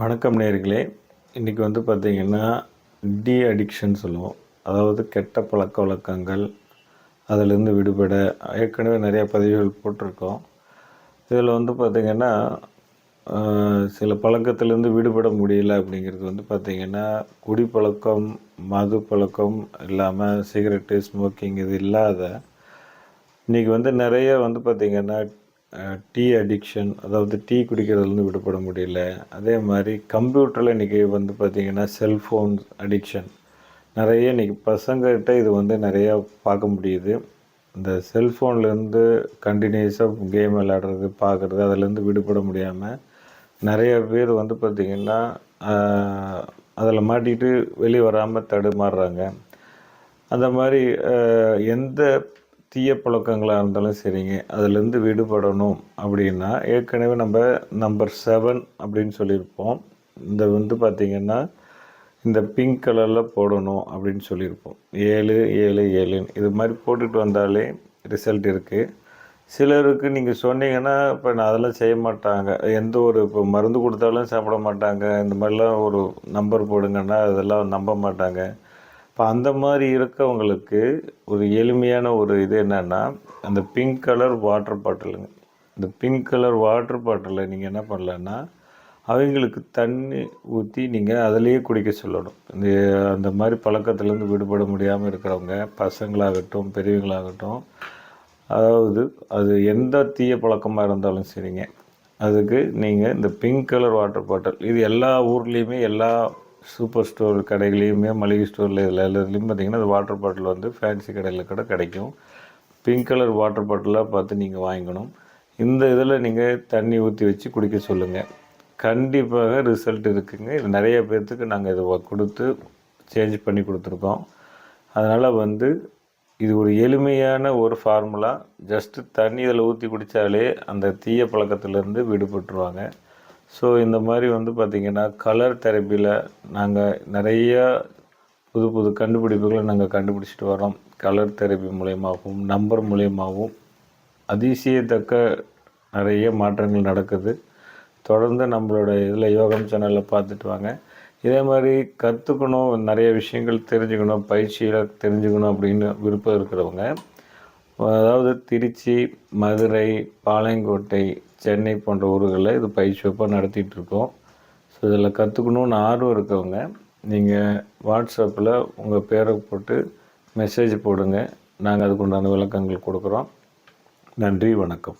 வணக்கம் நேர்களே. இன்றைக்கி வந்து பார்த்திங்கன்னா டி அடிக்ஷன் சொல்லுவோம். அதாவது கெட்ட பழக்க வழக்கங்கள் அதிலிருந்து விடுபட ஏற்கனவே நிறையா பதிவுகள் போட்டிருக்கோம். இதில் வந்து பார்த்திங்கன்னா சில பழக்கத்திலேருந்து விடுபட முடியல அப்படிங்கிறது வந்து பார்த்திங்கன்னா குடிப்பழக்கம் மது பழக்கம் இல்லாமல் சிகரெட்டு ஸ்மோக்கிங் இது இல்லாத இன்றைக்கி வந்து நிறைய வந்து பார்த்திங்கன்னா டீ அடிக்ஷன் அதாவது டீ குடிக்கிறதுலேருந்து விடுபட முடியல. அதே மாதிரி கம்ப்யூட்டரில் இன்றைக்கி வந்து பார்த்திங்கன்னா செல்ஃபோன் அடிக்ஷன் நிறைய இன்றைக்கி பசங்கள்கிட்ட இது வந்து நிறையா பார்க்க முடியுது. இந்த செல்ஃபோன்லேருந்து கண்டினியூஸாக கேம் விளையாடுறது பார்க்குறது அதுலேருந்து விடுபட முடியாமல் நிறைய பேர் வந்து பார்த்திங்கன்னா அதில் மாட்டிக்கிட்டு வெளியே வராமல் தடுமாறுறாங்க. அந்த மாதிரி எந்த தீய பழக்கங்களாக இருந்தாலும் சரிங்க. அதுலேருந்து விடுபடணும் அப்படின்னா ஏற்கனவே நம்ம நம்பர் செவன் அப்படின்னு சொல்லியிருப்போம். இந்த வந்து பார்த்திங்கன்னா இந்த பிங்க் கலரில் போடணும் அப்படின்னு சொல்லியிருப்போம். ஏழு ஏழு ஏழுன்னு. இது மாதிரி போட்டுட்டு வந்தாலே ரிசல்ட் இருக்குது சிலருக்கு நீங்கள் சொன்னீங்கன்னா இப்போ நான் அதெல்லாம் செய்ய மாட்டாங்க. எந்த ஒரு இப்போ மருந்து கொடுத்தாலும் சாப்பிட மாட்டாங்க. இந்த மாதிரிலாம் ஒரு நம்பர் போடுங்கன்னா அதெல்லாம் நம்ப மாட்டாங்க. இப்போ அந்த மாதிரி இருக்கவங்களுக்கு ஒரு எளிமையான ஒரு இது என்னென்னா அந்த பிங்க் கலர் வாட்டர் பாட்டிலுங்க இந்த பிங்க் கலர் வாட்டர் பாட்டிலில் நீங்கள் என்ன பண்ணலன்னா அவங்களுக்கு தண்ணி ஊற்றி நீங்கள் அதிலேயே குடிக்க சொல்லணும். இந்த அந்த மாதிரி பழக்கத்துலேருந்து விடுபட முடியாமல் இருக்கிறவங்க பசங்களாகட்டும் பெரியவங்களாகட்டும் அதாவது அது எந்த தீய பழக்கமாக இருந்தாலும் சரிங்க. அதுக்கு நீங்கள் இந்த பிங்க் கலர் வாட்டர் பாட்டில் இது எல்லா ஊர்லேயுமே எல்லா சூப்பர் ஸ்டோர் கடைகளையுமே மளிகை ஸ்டோரில் இதில் எல்லாத்துலேயும் பார்த்திங்கன்னா அந்த வாட்டர் பாட்டில் வந்து ஃபேன்சி கடையில் கூட கிடைக்கும். பிங்க் கலர் வாட்டர் பாட்டிலாக பார்த்து நீங்கள் வாங்கிக்கணும். இந்த இதில் நீங்கள் தண்ணி ஊற்றி வச்சு குடிக்க சொல்லுங்கள் கண்டிப்பாக ரிசல்ட் இருக்குங்க. இது நிறைய பேர்த்துக்கு நாங்கள் இதை கொடுத்து சேஞ்ச் பண்ணி கொடுத்துருக்கோம். அதனால் வந்து இது ஒரு எளிமையான ஒரு ஃபார்முலா ஜஸ்ட்டு தண்ணி இதில் ஊற்றி குடித்தாலே அந்த தீய பழக்கத்துலேருந்து விடுபட்டுருவாங்க. ஸோ இந்த மாதிரி வந்து பார்த்திங்கன்னா கலர் தெரப்பியில் நாங்கள் நிறையா புது புது கண்டுபிடிப்புகளை நாங்கள் கண்டுபிடிச்சிட்டு வரோம் கலர் தெரப்பி மூலயமாகவும் நம்பர் மூலயமாகவும். அதிசயத்தக்க நிறைய மாற்றங்கள் நடக்குது. தொடர்ந்து நம்மளோட இதில் யோகம் சேனலில் பார்த்துட்டு வாங்க. இதே மாதிரி கற்றுக்கணும் நிறைய விஷயங்கள் தெரிஞ்சுக்கணும் பயிற்சியில் தெரிஞ்சுக்கணும் அப்படின்னு விருப்பம் இருக்கிறவங்க அதாவது திருச்சி மதுரை பாளையங்கோட்டை சென்னை போன்ற ஊர்களில் இது பயிற்சி வகுப்பாக நடத்திட்டுருக்கோம் ஸோ இதில் கற்றுக்கணுன்னு ஆர்வம் இருக்கவங்க நீங்கள் வாட்ஸ்அப்பில் உங்கள் பேரை போட்டு மெசேஜ் போடுங்க. நாங்கள் அதுக்குண்டான விளக்கங்கள் கொடுக்குறோம். நன்றி வணக்கம்.